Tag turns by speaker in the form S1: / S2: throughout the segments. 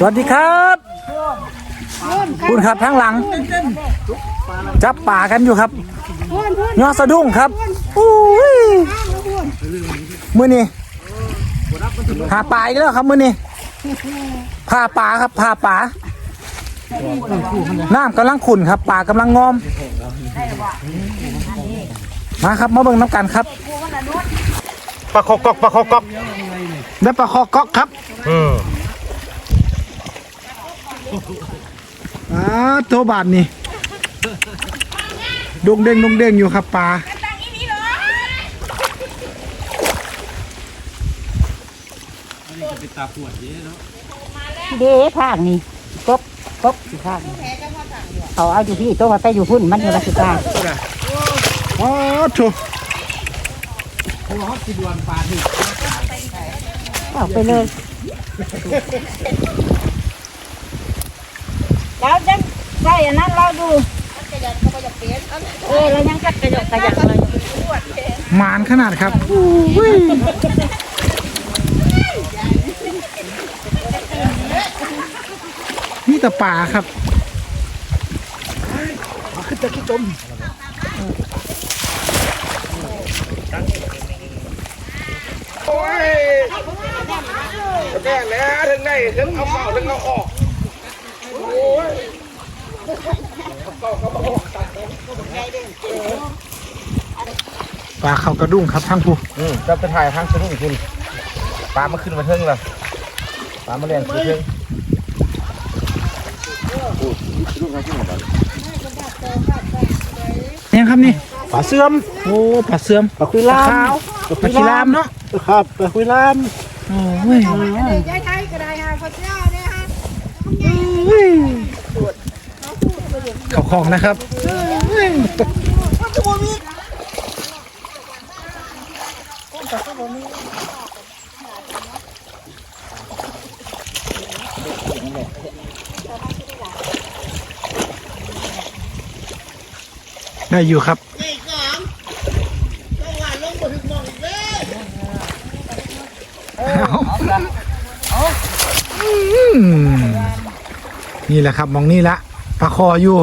S1: สวัสดีครับคุณครับทั้งหลัง จับป่ากันอยู่ครับยอดสะดุ้งครับอุ้ยมือนี่หาป่าอีกแล้วครับมือนี่ผ่าป่าครับผ่าป่าน้ำกำลังขุ่นครับป่ากำลังงอม มาครับ มาเบิ่งน้ำกันครับ
S2: ปลาคอกอกปลาคอกอก
S1: ได้ปลาคอก๊อกครับ
S2: อืม
S1: อ่าตัวบาทนี่ดงเด้งดงเด้งอยู่ครับปลา
S3: เด้ภาคนี่กบกบอยู่ภาคนี่เอาเอาอยู่พี่ตัวมาไปอยู่พุ่นมันอยู่ละสิบา
S1: อ๋อโถ
S3: เอาไปเลย แล้วจะใส่อันนั้นเราดูเออเรายังกัดกระยกกระยักเลย
S1: หมานขนาดครับนี่แต่ป่าครับ
S2: โอ้ยแก่แล้วถึงได้ถึงเอาเข่าถึงเอาออก
S1: ปลาเขากระดุ้งครับทั้งผู้
S2: อืมจะไปถ่ายทางสนุกคุณปลามาขึ้นมาเทิงเลยปลามาเรียนขึ้นเทิง
S1: ยังครับนี่ปลาเสื่อมโอ้ปลาเสื่อมปลาคุยลามขาวปลาคุยลามเนาะ
S4: ครับไปคุยร้าน
S1: โอ้ย
S5: ย้ายไทยก็ได้ค่ะพระเจ้าเนี่ยค่ะ
S1: เขาของนะครับได้อยู่ครับนี่แหละครับมองนี่ละปลาคออยู่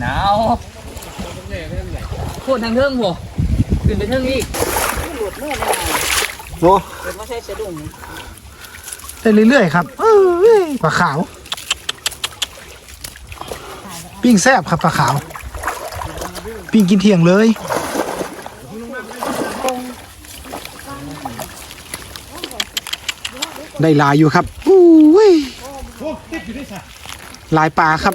S6: หนาวโคตรทางเทิงบ่ขึ้นไปเทิงอีก
S4: โอ้
S1: ได้เรื่อยๆครับเอ้ยปลาขาว ปิ้งแซบครับปลาขาว ปิ้งกินเที่ยงเลยได้หลายอยู่ครับอู้ยหลายปลาครับ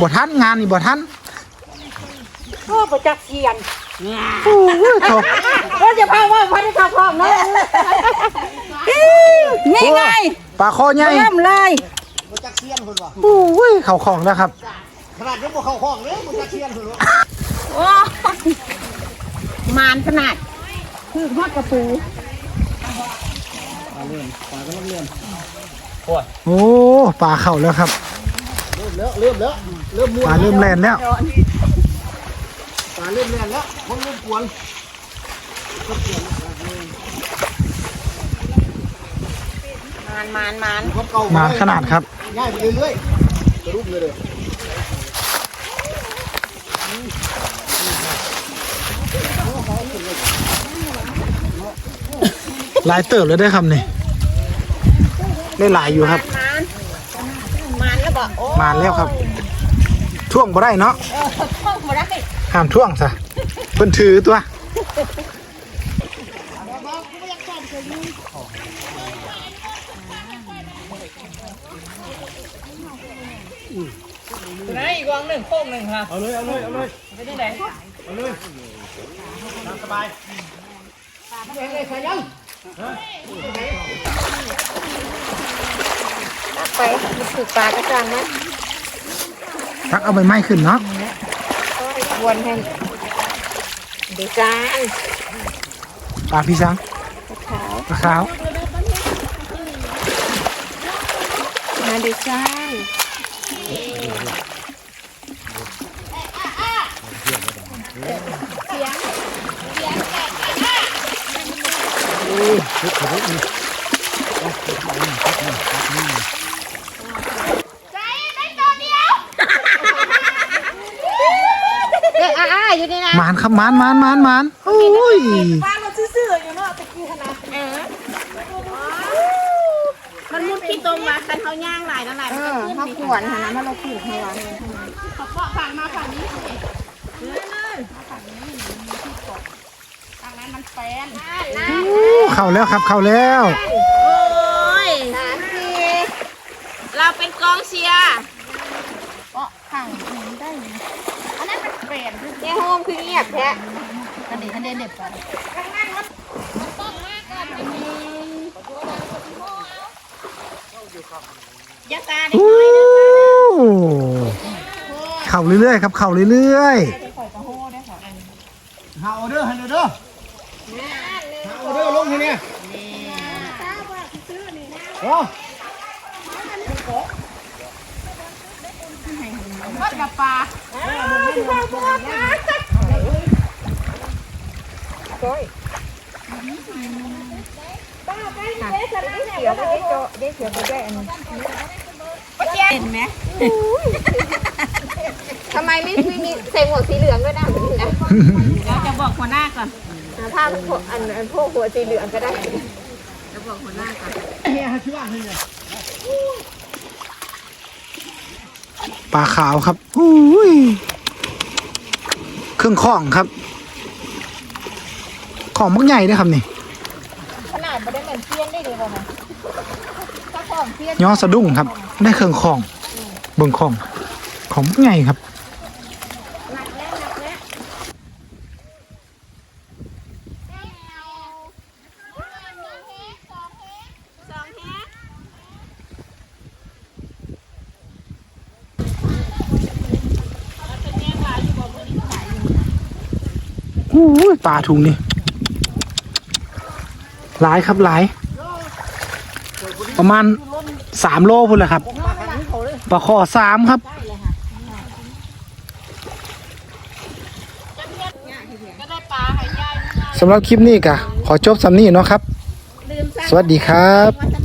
S4: บ่
S1: ทันงานนี่บ่ทัน
S3: โอ้ประจักษ์เสียน
S1: อู้ยโถ
S3: ก็จะพาว่าพันธุ์ข้าวพร้อมเนาะนี่ไง
S1: ปลาคอใหญ่
S3: เริ่มเลย
S4: มันจักเซียนคนวะ
S1: อู้ยเขาของแล้วครับ
S4: ขนาดยังบ่เข้าห้องเลยมันจักเซียนคนวะ
S3: โอ้มานขนาด คือฮอดกระปู
S1: โอ้ปลาเข่าแล้วครับ
S4: เริ่มแล้วเริ่มแล้วเริ่มม้ว
S1: ปลานเริ่มแล่นแล้ว
S4: ปลาเริ่มแน่นแล้วคนเริ่มกวน
S3: มานมานมาน
S4: คนเก่า
S1: มาขนาดครับ
S4: ง่ายไปเรื่อยๆจะรูปเลยเลย
S1: หลายเติบเลยได้อครับนี่ได้หลายอยู่ครับ
S3: มาน
S5: บอกโอ้
S1: มาแล้วครับ ท่วงบ่ได้เนาะ
S5: ท่องมาได้
S1: ห้ามท่วงซะเพิ่นถือตัว
S6: ไหนอีกวางหนึ่งโค้งหนึ่งค่ะ
S4: เอาเลย เอาเลย เอาเลย
S6: ไปที่ไหน
S4: เอาเลยตามสบาย
S5: ไปถูกปลากระจังนะ
S1: ตักเอาใบไม้ขึ้นเนาะ
S5: วนให้เดี๋ยวจ้าง
S1: ปลาพี่สังปลาขาว
S5: มาเดี๋ยวจ้างเอ๊ะอ่าอยู่นี่นะ
S1: หมานครับหมานหมานหมานหมานโอ้ย
S5: มันมุดขี้ตรงมาแต่เขาย่างหลายนั่นแหละเออเขาขวนค่ะนะมันเราขูดเขาวางเขาเปาะฝั่งมาฝั่งนี้ทางนั้นมันแฟน
S1: อู้เข้าแล้วครับเข้าแล้ว
S5: โอ้ยเราเป็นกองเชียร์เปาะฝั่งนี้ได้อั นนั้นมันแฟนเนี่ยโฮมคือเงียบแท้กันดีกันเด่นเด็ดก่อนยาตาดิ
S1: อู้เข้าเรื่อยๆครับเข้าเรื่อย
S4: หาออเดอร์ให้เลยเด้อหาออเดอร์ลงทีเนี่ยโอ้
S5: ก็กับปลาเห็นไหมทำไมไม่มีใส่หมวกสีเหลืองด้วยนะเดี๋ยวจะบอกหัวหน้าก่อนถ้าพวกอันพวกหัวสีเหลืองก็ได้จะบอกหัวหน้าก่อน
S4: เนี่ยฮะชิว่าเนี่ย
S1: ปลาขาวครับอุ้ยเครื่องข้องครับ ของมักใหญ่ด้วยครับนี่
S5: ขนาดไม่ได้เหมือนเพี้ยนได้เลยป่ะนะถ้าของเพี้ยน
S1: ย้อสะดุ้งครับ ได้เครื่องข้อง เบิ่งข้อง ของมักใหญ่ครับ
S5: หนักแล้วหนักแล้วสองแฮะ
S1: อู้ยปลาถุงนี่หลายครับหลาย ประมาณสามโลพุ่นแหละครับปลาคอสามครับสำหรับคลิปนี้กะขอจบสำนี้เนาะครับ สวัสดีครับ